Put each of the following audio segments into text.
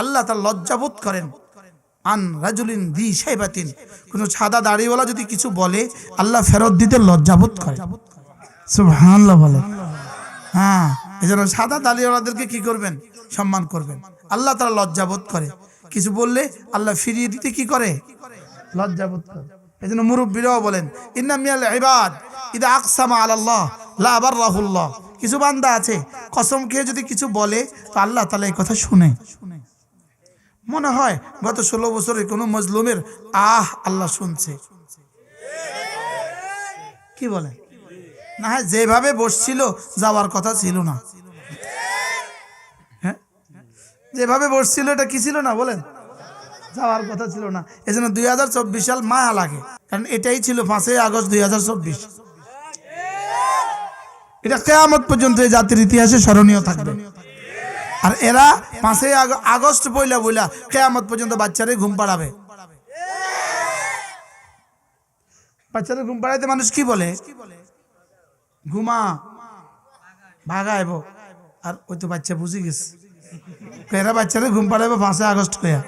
আল্লাহ তার লজ্জাবোধ করেন। আন রাজুলিন দি সাইবাতিন কোন সাদা দাড়িওয়ালা যদি কিছু বলে, আল্লাহ ফেরত দিতে লজ্জাবোধ করে। বলে। হ্যাঁ এই জন্য সাদা দাড়িওয়ালাদেরকে কি করবেন? সম্মান করবেন। আল্লাহ তারা লজ্জাবোধ করে। কিছু বললে আল্লাহ ফিরিয়ে দিতে কি করে? লজ্জাবোধ করে। এই জন্য মুরব্বীরাও বলেন ইন্না মিয়াল ইবাদ ইদা আকসামা আলাল্লাহ, লা আবাররাহুল্লাহ। কিছু বান্দা আছে, কসম খেয়ে যদি কিছু বলে, তো আল্লাহ তালা এই কথা শুনে। মনে হয় গত ষোলো বছরে কোনো মজলুমের আহ আল্লাহ শুনছে। কি বলে? না হয় যেভাবে বসছিল, যাওয়ার কথা ছিল না। হ্যাঁ? যেভাবে বসছিল, এটা কি ছিল না? বলেন। যাওয়ার কথা ছিল না। এই জন্য দুই সাল মায়া লাগে। কারণ এটাই ছিল পাঁচই আগস্ট দুই হাজার চব্বিশ। এটা কেয়ামত পর্যন্ত এই জাতির ইতিহাসে স্মরণীয় থাকবে। আর এরা পাঁচই আগ- আগস্ট বইলা বইলা কেয়ামত পর্যন্ত বাচ্চারে ঘুম পাড়াবে। বাচ্চারে ঘুম পাড়াইতে মানুষ কি বলে? ঘুমা, ভাগাইব। আর ওই তো বাচ্চা বুঝে গেছে। এরা বাচ্চারে ঘুম পাড়াইবো পাঁচই আগস্ট কয়া।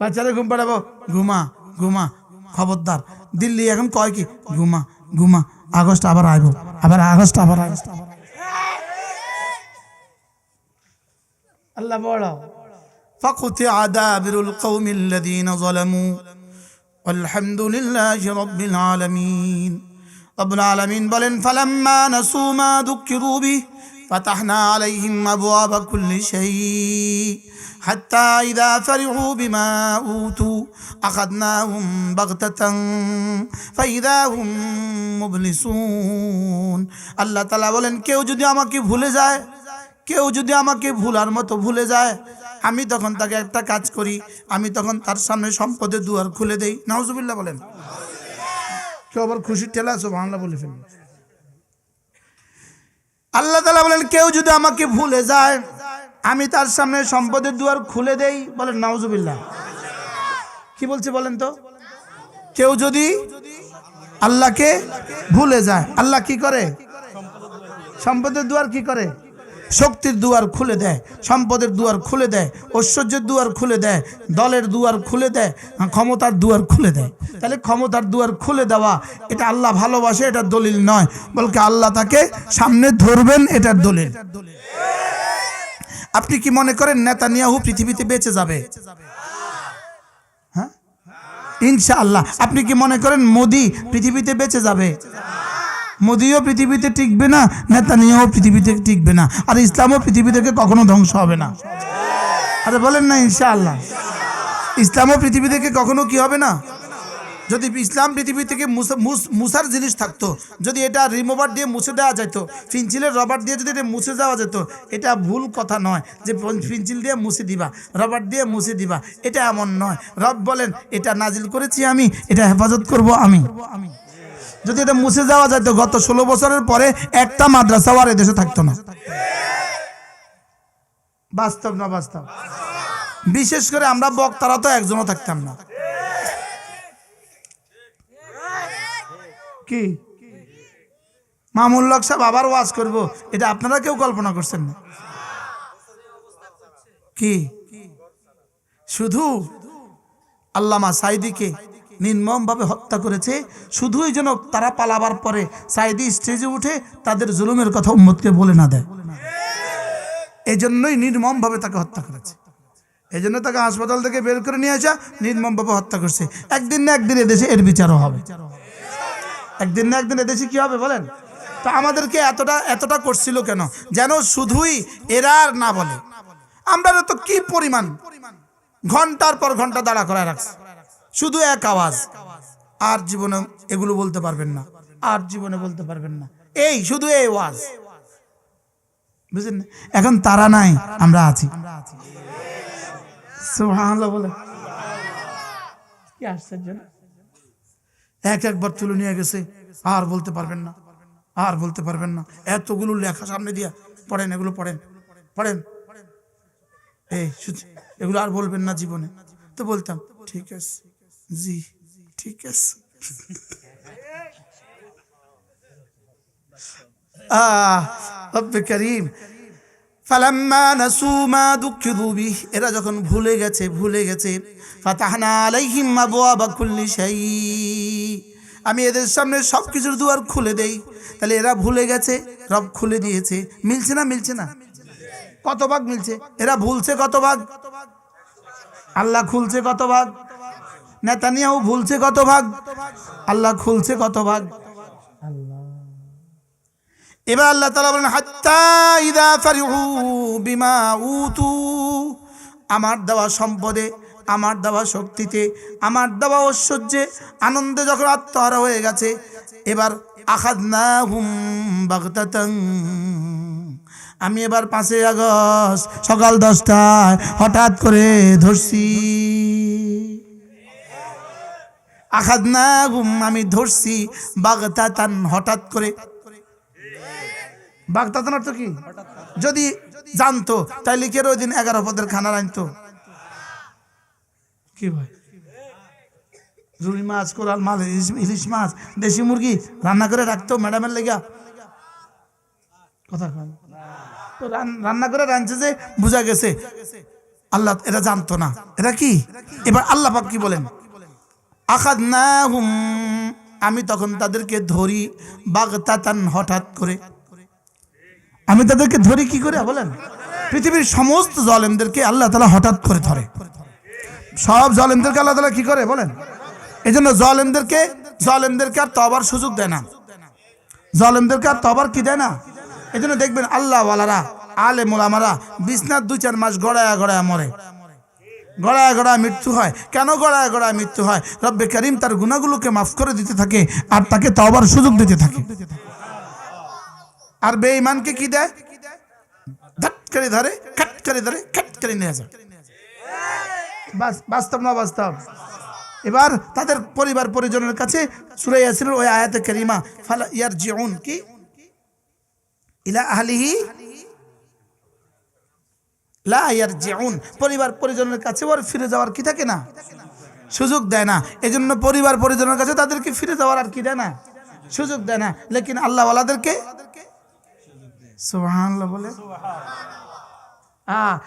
বাচ্চারে ঘুম পাড়াবো ঘুমা ঘুমা, খবরদার। দিল্লি এখন কয় কি? ঘুমা। ঘুমা আগস্ট আবার আইব আবার আগস্ট আবার আগস্ট আবার আল্লাহ বড় فقطع دابر القوم الذين ظلموا والحمد لله رب العالمين رب العالمين বলেন فلما نسوا ما ذكروا به فتحنا عليهم أبواب كل شيء حتى إذا فرحوا بما أوتوا أخذناهم بغتة فإذا هم مبلسون আল্লাহ তালা বলেন কেউ যদি আমাকে ভুলে যায় কেউ যদি আমাকে ভুলার মতো ভুলে যায় আমি তখন তাকে একটা কাজ করি আমি তখন তার সামনে সম্পদের দুয়ার খুলে দেই নাউজুবিল্লাহ বলেন কেউ আবার খুশির ঠেলা আছো বাংলা বলে ফেলবে আল্লাহ তালা বলেন কেউ যদি আমাকে ভুলে যায় আমি তার সামনে সম্পদের দুয়ার খুলে দেই বলেন নাউজুবিল্লাহ কি বলছে বলেন তো? কেউ যদি আল্লাহকে ভুলে যায়, আল্লাহ কি করে? সম্পদের দুয়ার কি করে? শক্তির দুয়ার খুলে দেয়, সম্পদের দুয়ার খুলে দেয়, ঐশ্বর্যের দুয়ার খুলে দেয়, দলের দুয়ার খুলে দেয়, ক্ষমতার দুয়ার খুলে দেয়। তাহলে ক্ষমতার দুয়ার খুলে দেওয়া, এটা আল্লাহ ভালোবাসে এটার দলিল নয়। বলকে আল্লাহ তাকে সামনে ধরবেন, এটার দলিল। আপনি কি মনে করেন, নেতানিয়াহু পৃথিবীতে বেঁচে যাবে? ইনশাআল্লাহ। আপনি কি মনে করেন মোদি পৃথিবীতে বেঁচে যাবে? মোদিও পৃথিবীতে টিকবে না নেতানিয়াও পৃথিবীতে টিকবে না, আর ইসলামও পৃথিবী থেকে কখনো ধ্বংস হবে না। আরে বলেন না ইনশাআল্লাহ। ইসলামও পৃথিবী থেকে কখনো কি হবে না? যদি ইসলাম পৃথিবী থেকে মুসা- মুস- মুসার জিনিস থাকতো, যদি এটা রিমোভার দিয়ে মুছে দেওয়া যেত ফিনচিলের রবার দিয়ে যদি এটা মুছে দেওয়া যেত, এটা ভুল কথা নয় যে ফিনচিল দিয়ে মুছে দিবা রবার দিয়ে মুছে দিবা, এটা এমন নয়। রব বলেন, এটা নাজিল করেছি আমি, এটা হেফাজত করব আমি। আমি যদি এটা মুছে যাওয়া যেত গত ষোলো বছরের পরে একটা মাদ্রাসাও আর এদেশে থাকতো না। বাস্তব না বাস্তব? বিশেষ করে আমরা বক্তারা তো একজনও থাকতাম না। কি? মামুল্লক সাহেব আবার ওয়াজ করব। এটা আপনারা কেউ কল্পনা করছেন না। কি? শুধু আল্লামা সাইদিকে নির্মমভাবে হত্যা করেছে, শুধুই যেন তারা পালাবার পরে সাইদি স্টেজে উঠে তাদের জুলুমের কথা উম্মতকে বলে না দেয়। এই জন্যই নির্মমভাবে তাকে হত্যা করেছে। এই জন্য তাকে হাসপাতাল থেকে বের করে নিয়ে আসা, নির্মমভাবে হত্যা করছে। একদিন না একদিন এদেশে এর বিচারও হবে। একদিন না একদিন এদেশে কি হবে বলেন? তো আমাদেরকে এতটা এতটা করছিল কেন? যেন শুধুই এরা আর না বলে। আমরা তো কি পরিমাণ? ঘণ্টার পর ঘণ্টা দাঁড়া করায় রাখছে। শুধু এক আওয়াজ। আর জীবনে এগুলো বলতে পারবেন না। আর জীবনে বলতে পারবেন না। এই, শুধু এই ওয়াজ বুঝলেন? এখন তারা নাই, আমরা আছি। বলে। কি আশ্চর্য না? এক একবার তুলে নিয়ে গেছে। আর বলতে পারবেন না। আর বলতে পারবেন না। এতগুলো লেখা সামনে দিয়া পড়েন, এগুলো পড়েন পড়েন। এগুলো আর বলবেন না জীবনে। তো বলতাম, ঠিক আছে, জি, ঠিক আছে। আহ, রব্বে করিম। ফালাম্মা নাসু মা দুঃখিদু বিহ। এরা যখন ভুলে গেছে ভুলে গেছে, ফাতাহনা আলাইহিম আবওয়াবা কুল্লি শাই আমি এদের সামনে সব কিছুর দুয়ার খুলে দেই। তাহলে এরা ভুলে গেছে, রব খুলে দিয়েছে। মিলছে না মিলছে না? কত ভাগ মিলছে? এরা ভুলছে কত ভাগ? আল্লাহ খুলছে কত ভাগ? নেতানিয়াও ভুলছে কত ভাগ? আল্লাহ খুলছে কত ভাগ? এবার আল্লাহ তালা বলেন, হাত্তা ইদা ফারিহু বিমা উতু। আমার দেওয়া সম্পদে, আমার দেওয়া শক্তিতে, আমার দেওয়া ঐশ্বর্যে আনন্দে যখন আত্মহারা হয়ে গেছে, এবার আখাদ না হুম বাগতাতং আমি এবার পাঁচই আগস্ট সকাল দশটায় হঠাৎ করে ধরছি। আখাদ না হুম আমি ধরছি বাগতাতান হঠাৎ করে। বাগদাদান অর্থ কি? যদি জানতো, তাইলে কে ওই দিন এগারো পদের খানা রাখতো কি ভাই? রুই মাছ, কোরাল মাছ, ইলিশ- মাছ, দেশি মুরগি রান্না করে রাখতো ম্যাডামের লেগা। কথা তো রান্না করে রাঁধছে যে বোঝা গেছে, আল্লাহ এটা জানতো না। এটা কি? এবার আল্লাহ পাক কি বলেন? আখাদ না হুম আমি তখন তাদেরকে ধরি বাগতাতান হঠাৎ করে। আমি তাদেরকে ধরি কি করে বলেন? পৃথিবীর সমস্ত জলেমদেরকে আল্লাহ তালা হঠাৎ করে ধরে। সব জলেমদেরকে আল্লাহ তালা কি করে বলেন? এই জন্য জলেমদেরকে জলেমদেরকে আর তবার সুযোগ দেয় না। জলেমদেরকে আর তবার কি দেয় না? এই জন্য দেখবেন আল্লাহ ওয়ালারা আলে মোলামারা বিছনার দুই চার মাস গড়ায়া গড়ায়া মরে। গড়ায় গড়ায় মৃত্যু হয়। কেন গড়ায় গড়ায় মৃত্যু হয়? রব্বে করিম তার গুণাগুলোকে মাফ করে দিতে থাকে আর তাকে তবার সুযোগ দিতে থাকে। আর বেঈমানকে কি দেয়? ধাট করে ধরে, খাট করে ধরে, খাট করে নিয়ে যায়। বাস বাস্তব না বাস্তব এবার তাদের পরিবার পরিজনের কাছে সুরাই ইয়াসিনের ওই আয়াতে কারিমা, ফালা ইয়ার জিউন কি? ইলা আহলিহি লা ইয়ার জিউন পরিবার পরিজনের কাছে ওর ফিরে যাওয়ার কি থাকে না? সুযোগ দেয় না। এজন্য পরিবার পরিজনের কাছে তাদেরকে ফিরে যাওয়ার আর কি দেয় না? সুযোগ দেয় না। লেকিন আল্লাহওয়ালাদেরকে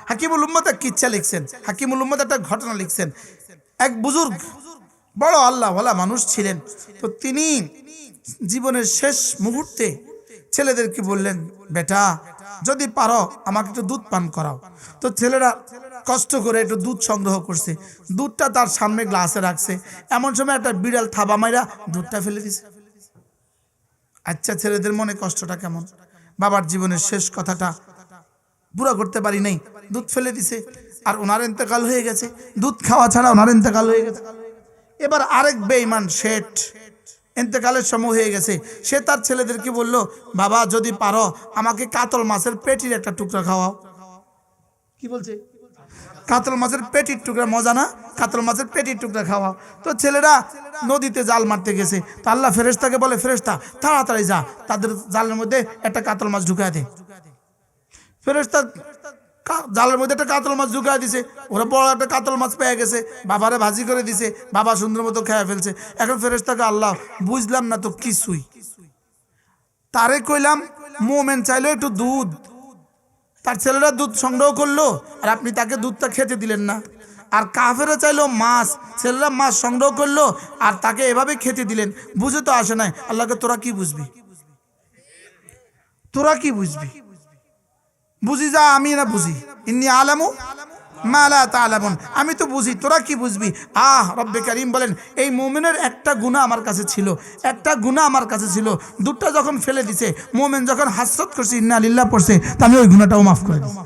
হাকিমুল কিচ্ছা লিখছেন। হাকিমুল একটা ঘটনা লিখছেন। এক বুজুর্গ, বড় মানুষ ছিলেন। তো তিনি জীবনের শেষ মুহূর্তে ছেলেদেরকে বললেন, বেটা, যদি পারো, আমাকে একটু দুধ পান করাও। তো ছেলেরা কষ্ট করে একটু দুধ সংগ্রহ করছে। দুধটা তার সামনে গ্লাসে রাখছে। এমন সময় একটা বিড়াল থাবা মাইরা দুধটা ফেলে দিছে। আচ্ছা ছেলেদের মনে কষ্টটা কেমন? বাবার জীবনের শেষ কথাটা পুরো করতে পারি নাই, দুধ ফেলে দিছে, আর ওনার ইন্তেকাল হয়ে গেছে, দুধ খাওয়া ছাড়া ওনার ইন্তেকাল হয়ে গেছে। এবার আরেক বেঈমান শেঠ, ইন্তেকালের সময় হয়ে গেছে, সে তার ছেলেদেরকে বলল, বাবা, যদি পারো, আমাকে কাতল মাছের পেটির একটা টুকরা খাওয়াও। কি বলছে? কাতল মাছের পেটির টুকরা মজা না? কাতল মাছের পেটির টুকরা খাওয়া। তো ছেলেরা নদীতে জাল মারতে গেছে। তো আল্লাহ ফেরেশতাকে বলে, ফেরেশতা, তাড়াতাড়ি যা। তাদের জালের মধ্যে একটা কাতল মাছ ঢুকায় দে। ফেরেশতা কা- জালের মধ্যে একটা কাতল মাছ ঢুকায় দিছে। ওরা বড় একটা কাতল মাছ পেয়ে গেছে। বাবারে ভাজি করে দিছে। বাবা সুন্দর মতো খেয়ে ফেলছে। এখন ফেরেশতাকে, আল্লাহ, বুঝলাম না তো কিছুই। তারে কইলাম, মোমেন চাইলো একটু দুধ। তার ছেলেরা দুধ সংগ্রহ করল আর আপনি তাকে দুধটা খেতে দিলেন না। আর কাফেরা চাইলো মাছ, ছেলেরা মাছ সংগ্রহ করল আর তাকে এভাবে খেতে দিলেন। বুঝে তো আসে নাই, আল্লাহকে তোরা কি বুঝবি? তোরা কি বুঝবি? বুঝি যা, আমি না বুঝি। ইন্নি আলামু মালা তালামুন। আমি তো বুঝি, তোরা কি বুঝবি? আহ, রব্বে করিম বলেন, এই মোমেনের একটা গুণা আমার কাছে ছিল, একটা গুণা আমার কাছে ছিল। দুধটা যখন ফেলে দিছে, মোমেন যখন হাসরত করছে, ইন্না পড়ছে, তা আমি ওই গুণাটাও মাফ করে দিছি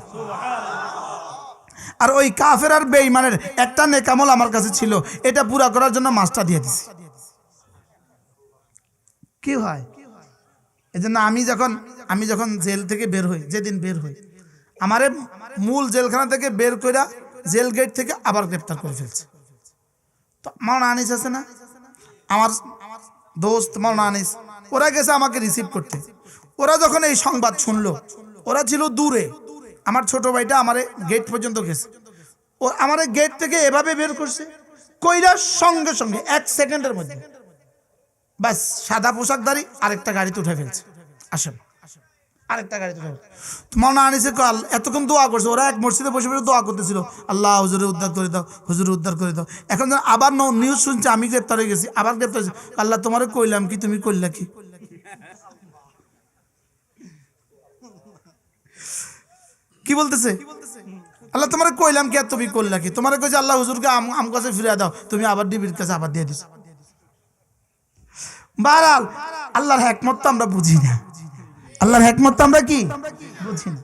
আর ওই কাফের আর বেঈমানের একটা নেকামল আমার কাছে ছিল, এটা পুরা করার জন্য মাছটা দিয়ে দিছি। কি হয়? এই জন্য আমি যখন আমি যখন জেল থেকে বের হই, যেদিন বের হই আমারে মূল জেলখানা থেকে বের কইরা জেল গেট থেকে আবার গ্রেপ্তার করে ফেলছে। তো মাওনা আনিস আছে না? আমার দোস্ত মাওনা আনিস, ওরা গেছে আমাকে রিসিভ করতে। ওরা যখন এই সংবাদ শুনলো, ওরা ছিল দূরে। আমার ছোট ভাইটা আমারে গেট পর্যন্ত গেছে। ও আমারে গেট থেকে এভাবে বের করছে, কইরা সঙ্গে সঙ্গে এক সেকেন্ডের মধ্যে। ব্যাস, সাদা পোশাকধারী আরেকটা গাড়িতে উঠে ফেলছে। আসেন। আরেকটা গাড়িতে উঠে মৌলানা আনিসে কাল, এতক্ষণ দোয়া করছে, ওরা এক মসজিদে বসে বসে দোয়া করতেছিল। আল্লাহ হুজুরে উদ্ধার করে দাও হুজুরে উদ্ধার করে দাও। এখন আবার নিউজ শুনছে, আমি গ্রেপ্তার হয়ে গেছি, আবার গ্রেপ্তার হয়েছি। আল্লাহ তোমারে কইলাম কি, তুমি কইলা কি? কি বলতেছে? আল্লাহ তোমার কইলাম কি আর তুমি করলা কি? তোমার কইছে, আল্লাহ হুজুরকে আম কাছে ফিরিয়ে দাও, তুমি আবার ডিবির কাছে আবার দিয়ে দিছো। বারাল আল্লাহর হেকমত তো আমরা বুঝি না। আল্লাহর হেকমত তো আমরা কি? বুঝি না।